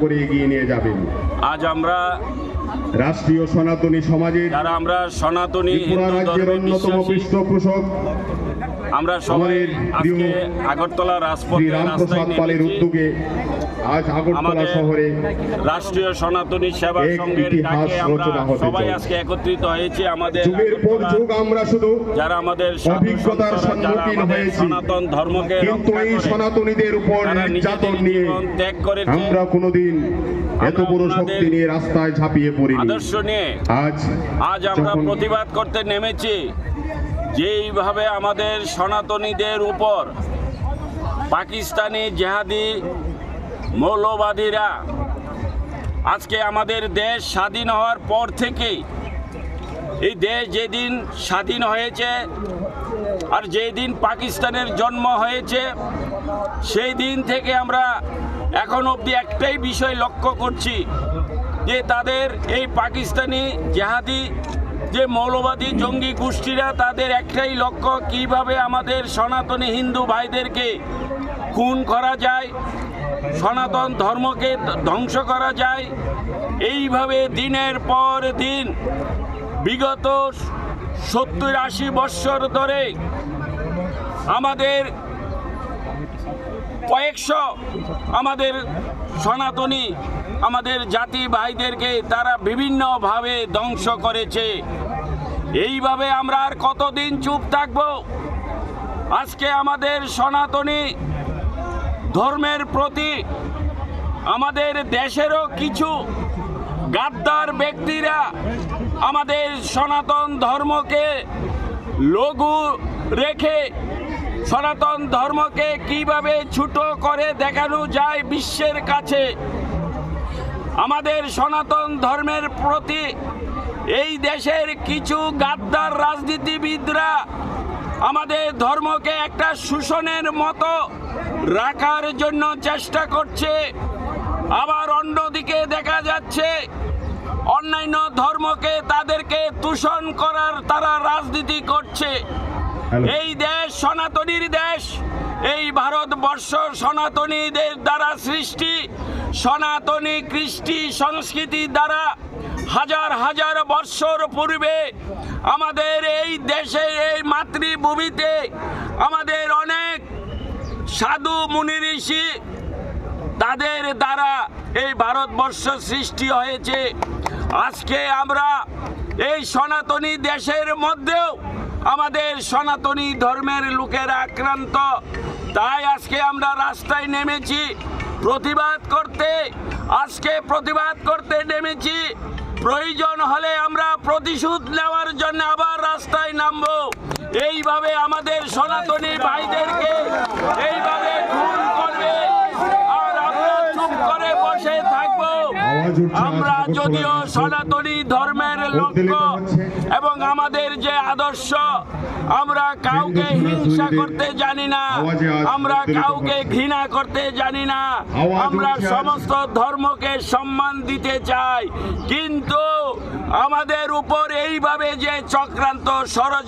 করে এগিয়ে নিয়ে যাবেন। আজ আমরা রাষ্ট্রীয় সনাতনী সমাজের যারা আমরা সনাতনী হিন্দু রাজ্যের অন্যতম পৃষ্ঠপোষক আমরা সবাই আজকে আগরতলা রাজপথে রামপ্রসাদ পালের উদ্যোগে আমাদের শহরে রাষ্ট্রীয় সনাতনী সেবা সংঘের ডাকে আমরা সবাই আজকে একত্রিত হয়েছি আমাদের আমরা শুধু যারা আমাদের অভিজ্ঞতার সম্মুখীন হয়েছি। সনাতন ধর্মকে কিন্তু এই সনাতনীদের উপর নির্যাতন নিয়ে ত্যাগ করেছে। আমরা কোনোদিন এত বড় শক্তি নিয়ে রাস্তায় ঝাঁপিয়ে পড়িনি আদর্শ নিয়ে আজ আজ আমরা প্রতিবাদ করতে নেমেছি যেইভাবে আমাদের সনাতনীদের উপর পাকিস্তানি জেহাদি মৌলবাদীরা, আজকে আমাদের দেশ স্বাধীন হওয়ার পর থেকেই, এই দেশ যেদিন স্বাধীন হয়েছে আর যেই দিন পাকিস্তানের জন্ম হয়েছে, সেই দিন থেকে আমরা এখন অবধি একটাই বিষয় লক্ষ্য করছি, যে তাদের এই পাকিস্তানি জেহাদি, যে মৌলবাদী জঙ্গি গোষ্ঠীরা তাদের একটাই লক্ষ্য, কীভাবে আমাদের সনাতনী হিন্দু ভাইদেরকে খুন করা যায় সনাতন ধর্মকে ধ্বংস করা যায়। এইভাবে দিনের পর দিন, বিগত সত্তর আশি বৎসর ধরে আমাদের কয়েকশো আমাদের সনাতনী, আমাদের জাতি ভাইদেরকে তারা বিভিন্নভাবে ধ্বংস করেছে। এইভাবে আমরা আর কতদিন চুপ থাকব? আজকে আমাদের সনাতনী ধর্মের প্রতি আমাদের দেশেরও কিছু গাদ্দার ব্যক্তিরা আমাদের সনাতন ধর্মকে লঘু রেখে সনাতন ধর্মকে কীভাবে ছোট করে দেখানো যায় বিশ্বের কাছে? আমাদের সনাতন ধর্মের প্রতি এই দেশের কিছু গাদ্দার রাজনীতিবিদরা আমাদের ধর্মকে একটা শোষণের মতো রাখার জন্য চেষ্টা করছে। আবার অন্যদিকে দেখা যাচ্ছে অন্যান্য ধর্মকে তাদেরকে দূষণ করার তারা রাজনীতি করছে। এই দেশ সনাতনীর দেশ এই ভারতবর্ষ সনাতনীদের দ্বারা সৃষ্টি সনাতনী কৃষ্টি সংস্কৃতি দ্বারা হাজার হাজার বৎসর পূর্বে আমাদের এই দেশে এই মাতৃভূমিতে আমাদের অনেক সাধু মুনি ঋষি তাদের দ্বারা এই ভারতবর্ষ সৃষ্টি হয়েছে। আজকে আমরা এই সনাতনী দেশের মধ্যেও আমাদের সনাতনী ধর্মের লোকেরা আক্রান্ত। তাই আজকে আমরা রাস্তায় নেমেছি, প্রতিবাদ করতে, আজকে প্রতিবাদ করতে নেমেছি। প্রয়োজন হলে আমরা প্রতিশোধ নেওয়ার জন্য আবার রাস্তায় নামবো। এইভাবে আমাদের সনাতনী ভাইদেরকে এইভাবে খুন করবে আর আমরা চুপ করে বসে থাকব আওয়াজ উঠছে আজ আমরা যদিও। সনাতনী ধর্মের লক্ষ্য এবং আমাদের যে আদর্শ আমরা কাউকে হিংসা করতে জানি না আমরা কাউকে ঘৃণা করতে জানি না আমরা সমস্ত ধর্মকে সম্মান দিতে চাই কিন্তু আমাদের উপর এইভাবে যে চক্রান্ত ষড়যন্ত্র